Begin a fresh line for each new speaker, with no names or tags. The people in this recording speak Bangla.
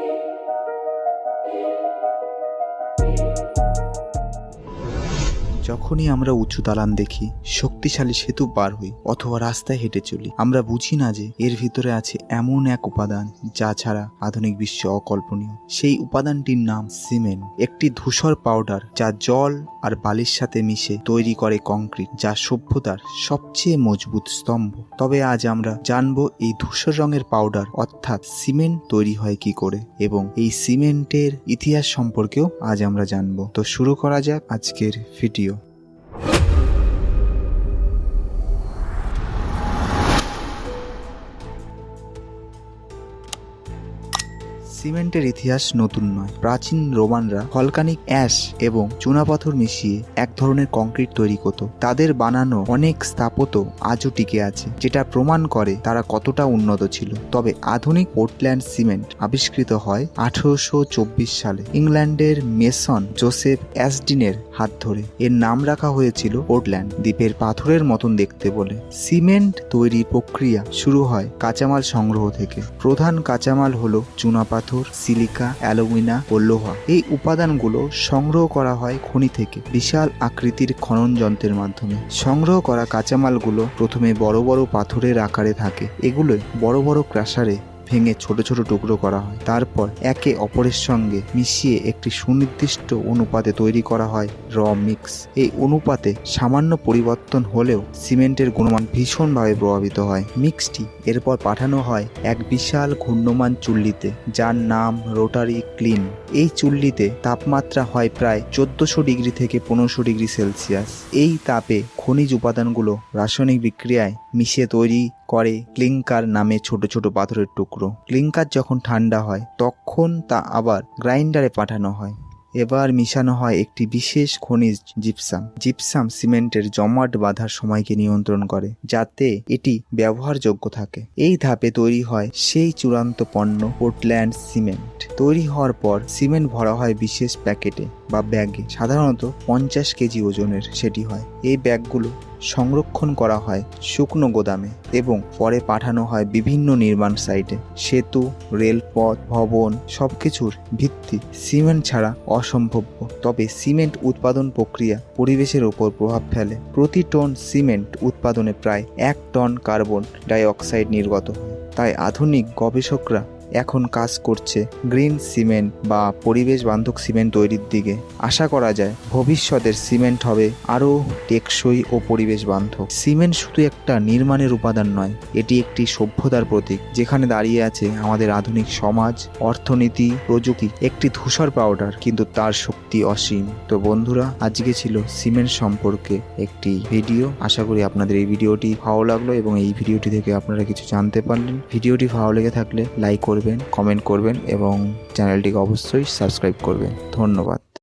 Thank you. যখনই আমরা উঁচু দালান দেখি, শক্তিশালী সেতু পার হই অথবা রাস্তায় হেঁটে চলি, আমরা বুঝি না যে এর ভিতরে আছে এমন এক উপাদান যা ছাড়া আধুনিক বিশ্ব অকল্পনীয়। সেই উপাদানটির নাম সিমেন্ট। একটি ধূসর পাউডার যা জল আর বালির সাথে মিশে তৈরি করে কংক্রিট, যা সভ্যতার সবচেয়ে মজবুত স্তম্ভ। তবে আজ আমরা জানব এই ধূসর রঙের পাউডার অর্থাৎ সিমেন্ট তৈরি হয় কি করে এবং এই সিমেন্টের ইতিহাস সম্পর্কেও আজ আমরা জানব। তো শুরু করা যাক আজকের ভিডিও। সিমেন্টের ইতিহাস নতুন নয়। প্রাচীন রোমানরা ভলকানিক অ্যাশ এবং চুনাপাথর মিশিয়ে এক ধরনের কংক্রিট তৈরি করত। তাদের বানানো অনেক স্থাপত্য আজও টিকে আছে, যেটা প্রমাণ করে তারা কতটা উন্নত ছিল। তবে আধুনিক পোর্টল্যান্ড সিমেন্ট আবিষ্কৃত হয় আঠারোশো চব্বিশ সালে ইংল্যান্ডের মেসন জোসেফ অ্যাসডিনের হাত ধরে। এর নাম রাখা হয়েছিল পোর্টল্যান্ড দ্বীপের পাথরের মতন দেখতে বলে। সিমেন্ট তৈরির প্রক্রিয়া শুরু হয় কাঁচামাল সংগ্রহ থেকে। প্রধান কাঁচামাল হলো চুনাপাথর। সিলিকা, অ্যালুমিনা ও লোহা। এই উপাদানগুলো সংগ্রহ করা হয় খনি থেকে, বিশাল আকৃতির খনন যন্ত্রের মাধ্যমে। সংগ্রহ করা কাঁচামালগুলো প্রথমে বড় বড় পাথরের আকারে থাকে। এগুলো বড় বড় ক্রাশারে ভেঙে ছোট ছোট টুকরো করা হয়। তারপর একে অপরের সঙ্গে মিশিয়ে একটি সুনির্দিষ্ট অনুপাতে তৈরি করা হয় র মিক্স। এই অনুপাতে সামান্য পরিবর্তন হলেও সিমেন্টের গুণমান ভীষণভাবে প্রভাবিত হয়। মিক্সটি এরপর পাঠানো হয় এক বিশাল ঘূর্ণমান চুল্লিতে, যার নাম রোটারি ক্লিন। এই চুল্লিতে তাপমাত্রা হয় প্রায় চোদ্দশো ডিগ্রি থেকে পনেরোশো ডিগ্রি সেলসিয়াস। এই তাপে খনিজ উপাদানগুলো রাসায়নিক বিক্রিয়ায় মিশে তৈরি করে ক্লিংকার নামে ছোট ছোট পাথরের টুকরো। ক্লিংকার যখন ঠান্ডা হয়, তখন তা আবার গ্রাইন্ডারে পাঠানো হয়। এবার মিশানো হয় একটি বিশেষ খনিজ জিপসাম। জিপসাম সিমেন্টের জমাট বাঁধার সময়কে নিয়ন্ত্রণ করে, যাতে এটি ব্যবহারযোগ্য থাকে। এই ধাপে তৈরি হয় সেই চূড়ান্ত পণ্য পোর্টল্যান্ড সিমেন্ট। তৈরি হওয়ার পর সিমেন্ট ভরা হয় বিশেষ প্যাকেটে বা ব্যাগে। সাধারণত পঞ্চাশ কেজি ওজনের সেটি হয়। এই ব্যাগগুলো সংরক্ষণ করা হয় শুকনো গোদামে এবং পরে পাঠানো হয় বিভিন্ন নির্মাণ সাইটে। সেতু, রেলপথ, ভবন সব কিছুর ভিত্তি সিমেন্ট ছাড়া অসম্ভব্য তবে সিমেন্ট উৎপাদন প্রক্রিয়া পরিবেশের ওপর প্রভাব ফেলে। প্রতি টন সিমেন্ট উৎপাদনে প্রায় এক টন কার্বন ডাই অক্সাইড নির্গত হয়। তাই আধুনিক গবেষকরা এখন কাজ করছে গ্রিন সিমেন্ট বা পরিবেশ বান্ধব সিমেন্ট তৈরির দিকে। আশা করা যায় ভবিষ্যতের সিমেন্ট হবে আরও টেকসই ও পরিবেশ বান্ধব। সিমেন্ট শুধু একটা নির্মাণের উপাদান নয়, এটি একটি সভ্যতার প্রতীক, যেখানে দাঁড়িয়ে আছে আমাদের আধুনিক সমাজ, অর্থনীতি, প্রযুক্তি, একটি ধূসর পাউডার, কিন্তু তার শক্তি অসীম। তো বন্ধুরা, আজকে ছিল সিমেন্ট সম্পর্কে একটি ভিডিও। আশা করি আপনাদের এই ভিডিওটি ভালো লাগল এবং এই ভিডিওটি থেকে আপনারা কিছু জানতে পারলেন। ভিডিওটি ভালো লেগে থাকলে লাইক করবেন কমেন্ট করবেন এবং চ্যানেলটিকে অবশ্যই সাবস্ক্রাইব করবেন। ধন্যবাদ।